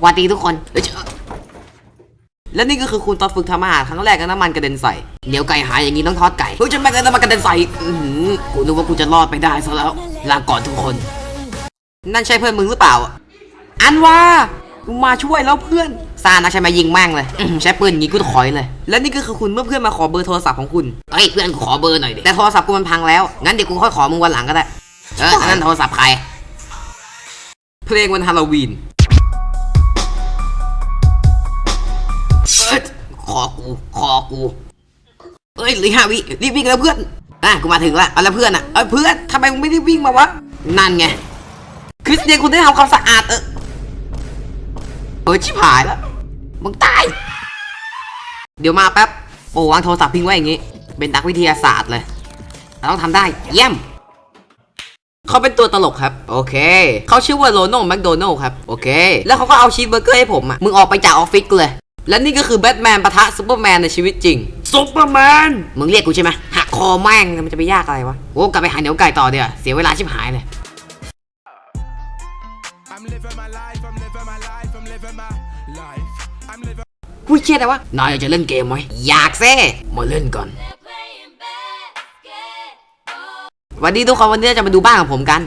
หวัสดีทุกคนเอ้ยเจ้าและนี่ก็คือคุณตอนฝึกทำอาหารครั้งแรกแล้วน้ำมันกระเด็นใส่เดี๋ยวไก่หายอย่างนี้ต้องทอดไก่เฮ้ยจะไม่กันน้ำมันกระเด็นใส่อื้อหือกูนึกว่ากูจะรอดไปได้ซะแล้วลาก่อนทุกคน นั่นใช่เพื่อนมึงหรือเปล่า อันว่ากูมาช่วยแล้วเพื่อนซานะใช่ไหมยิงแม่งเลยอื้อหือใช้ปืนอย่างนี้กูถอยเลย และนี่ก็คือคุณเมื่อเพื่อนมาขอเบอร์โทรศัพท์ของคุณเฮ้ยเพื่อนกูขอเบอร์หน่อยดิแต่โทรศัพท์กูมันพังแล้วงั้นเดี๋ยวกูค่อยขอมึงวันหลังก็ได้เออนั่นโทรศัพท์ใครเพลงวันฮาโลวีน อ้ยขอกูขอกูเอ้ยเหลีห้าวิรีบวิ่งแล้วเพื่อนอะกูมาถึงละเอาล้วเพื่อนอะเอ้ยเพื่อนทำไมมึงไม่ได้วิ่งมาวะนั่นไงคริสเตียนคุณได้ทำความสะอาดเออเออชิบหายแล้วมึงตาย เดี๋ยวมาแป๊บโอ้วางโทรศัพท์ทิ้งไว้อย่างงี้ เป็นนักวิทยาศาสตร์เลยเราต้องทำได้เยี่ยมเขาเป็นตัวตลกครับ โอเค เขาชื่อว่าโรนัลแมคโดนัลครับ โอเค แล้วเขาก็เอาชีสเบอร์เกอร์ให้ผมอะ มึงออกไปจากออฟฟิศเลย และนี่ก็คือแบทแมนปะทะซูเปอร์แมนในชีวิตจริง ซุปเปอร์แมน มึงเรียกกูใช่ไหมหักคอแม่งมันจะไปยากอะไรวะ โอ้กลับไปหาเหนียวไก่ต่อเดี๋ยวาเสียเวลาชิบหายเลย I'm living my life, I'm living my life, I'm living my life. I'm living พูดเชี่ยอะไรวะนายจะเล่นเกมไหมอยากเซ่มาเล่นก่อน playing basketball. วันนี้ทุกคนวันนี้จะมาดูบ้านของผมกัน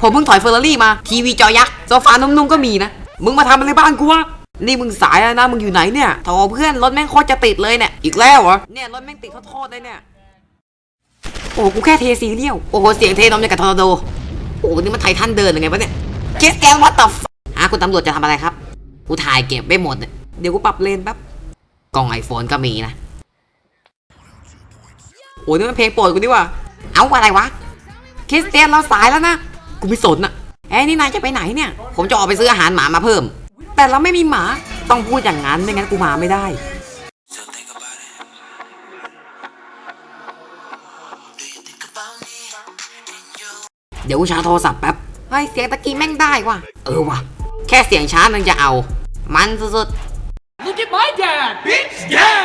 ผมเพิ่งถอยเฟอร์รารี่มา ทีวีจอยักษ์โซฟานุ่มๆก็มีนะ มึงมาทำอะไรบ้านกูวะ นี่มึงสายแล้วนะมึงอยู่ไหนเนี่ยโถเพื่อนรถแม่งโคตรจะติดเลยเนี่ย อีกแล้วเหรอ เนี่ยรถแม่งติดโทษๆเลยเนี่ย โอ้กูแค่เทซีเรียลโอ้โหเสียงเทนมอย่างกับทอร์นาโด โอ้โหนี่มันไททันเดินยังไงวะเนี่ยเคสแกนวัตต์ฮะคุณตำรวจจะทำอะไรครับ กูถ่ายเก็บไม่หมดเนี่ยเดี๋ยวกูปรับเลนแป๊บ กล้องไอโฟนก็มีนะ โอ้ยนี่มันเพลงโปรดกูนี่หว่า เอาอะไรวะคริสเตียนเราสายแล้วนะ กูไม่สนอะเอ้ยนี่นายจะไปไหนเนี่ย ผมจะออกไปซื้ออาหารหมามาเพิ่ม แต่เราไม่มีหมาต้องพูดอย่างนั้นไม่งั้นกูหมาไม่ได้ เดี๋ยวกูชาร์จโทรศัพท์แป๊บเฮ้ยเสียงตะกี้แม่งได้ว่ะ เออว่ะ แค่เสียงช้านึงจะเอา มันสุด Look at my dad bitch yeah